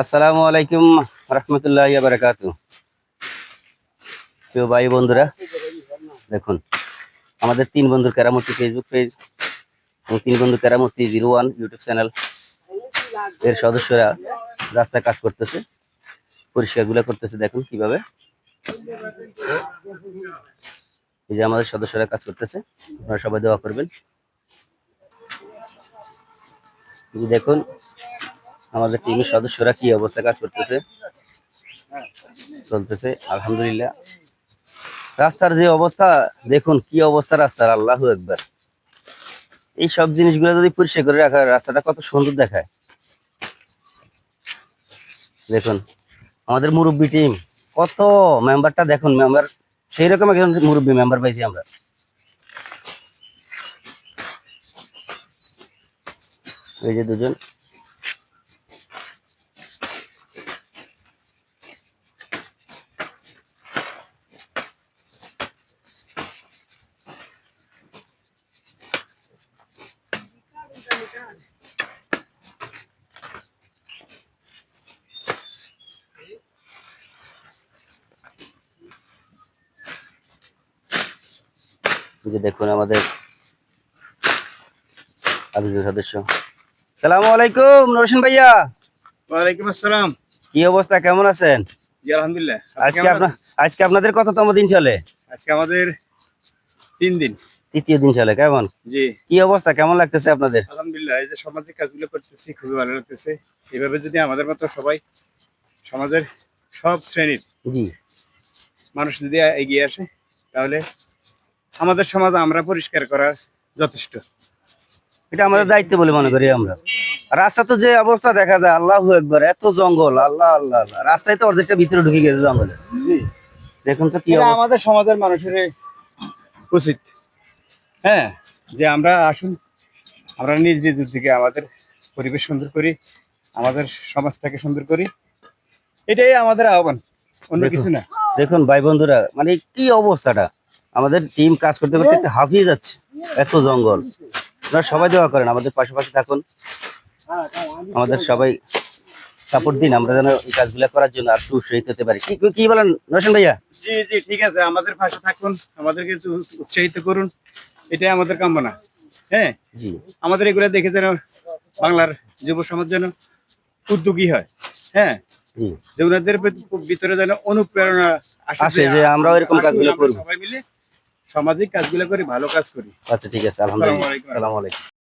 আসসালামু আলাইকুম রহমতুল্লাহ বারাকাত ভাই বন্ধুরা, দেখুন, আমাদের তিন বন্ধুর কেরামতি ফেসবুক পেজ এবং তিন বন্ধু কেরামতি জিরো ওয়ান ইউটিউব চ্যানেল এর সদস্যরা রাস্তায় কাজ করতেছে, পরিষ্কারগুলো করতেছে, দেখুন কীভাবে। এই যে আমাদের সদস্যরা কাজ করতেছে, আপনারা সবাই দোয়া করবেন। দেখুন আমাদের টিমের সদস্যরা কি অবস্থা কাজ করতেছে? চলতেছে, আলহামদুলিল্লাহ। রাস্তার যে অবস্থা, দেখুন কি অবস্থা রাস্তার, আল্লাহ একবার এই সব জিনিসগুলো যদি পরিষ্কার করে রাখা রাস্তাটা কত সুন্দর দেখায়। দেখুন, আমাদের মুরব্বী টিম, কত মেম্বারটা দেখুন, মেম্বার সেই রকম একজন মুরব্বী মেম্বার পাইছি আমরা। এই যে দুজন। যে দেখুন আমাদের আরেকজন সদস্য। সালামু আলাইকুম নরসিন ভাইয়া। ওয়ালাইকুম আসসালাম। কি অবস্থা কেমন আছেন? জি আলহামদুলিল্লাহ। আজকে আপনার আজকে আপনাদের কততম দিন চলে? আজকে আমাদের তিন দিন। তৃতীয় দিন চলে কেমন? জি। কি অবস্থা? কেমন লাগতেছে আপনাদের? আলহামদুলিল্লাহ এই যে সামাজিক কাজগুলো করতেছি খুবই ভালো লাগতেছে। এভাবে যদি আমাদের মতো সবাই সমাজের সব শ্রেণির জি। মানুষ যদি এগিয়ে আসে তাহলে আমাদের সমাজ আমরা পরিষ্কার করা যথেষ্ট। এটা আমাদের দায়িত্ব বলে মনে করি আমরা। রাস্তা তো যে অবস্থা দেখা যায় আল্লাহ একবার এত জঙ্গল আল্লাহ আল্লাহ আল্লাহ। রাস্তায় তো অর্ধেকটা ভিতরে ঢুকে গেছে জঙ্গলে। জি। দেখুন তো কি আমাদের সমাজের মানুষের উচিত। হ্যাঁ যে আমরা আসুন আমরা নিজ নিজ থেকে আমাদের পরিবেশ সুন্দর করি আমাদের সমাজটাকে সুন্দর করি। এটাই আমাদের আহ্বান অন্য কিছু না। দেখুন ভাই বন্ধুরা মানে কি অবস্থাটা? আমাদের টিম কাজ করতে করতে একটু হাঁপিয়ে যাচ্ছে এত জঙ্গল। আপনারা সবাই দোয়া করেন আমাদের পাশাপাশি থাকুন। আমাদের সবাই সাপোর্ট দিন আমরা যেন এই কাজগুলো করার জন্য আর একটু উৎসাহিত হতে পারি। কি বলেন রোশন ভাইয়া? জি জি ঠিক আছে আমাদের পাশে থাকুন আমাদেরকে একটু উৎসাহিত করুন। এটাই আমাদের কামনা। হ্যাঁ? আমাদের এগুলো দেখে যেন বাংলার যুব সমাজ যেন উদ্যোগী হয়। হ্যাঁ? যুবনাদের যে ওনাদের ভিতরে যেন অনুপ্রেরণা আসে যে আমরাও এরকম কাজগুলো করব। সবাই মিলে সামাজিক কাজগুলো করি ভালো কাজ করি। আচ্ছা ঠিক আছে আলহামদুলিল্লাহ। আসসালামু আলাইকুম।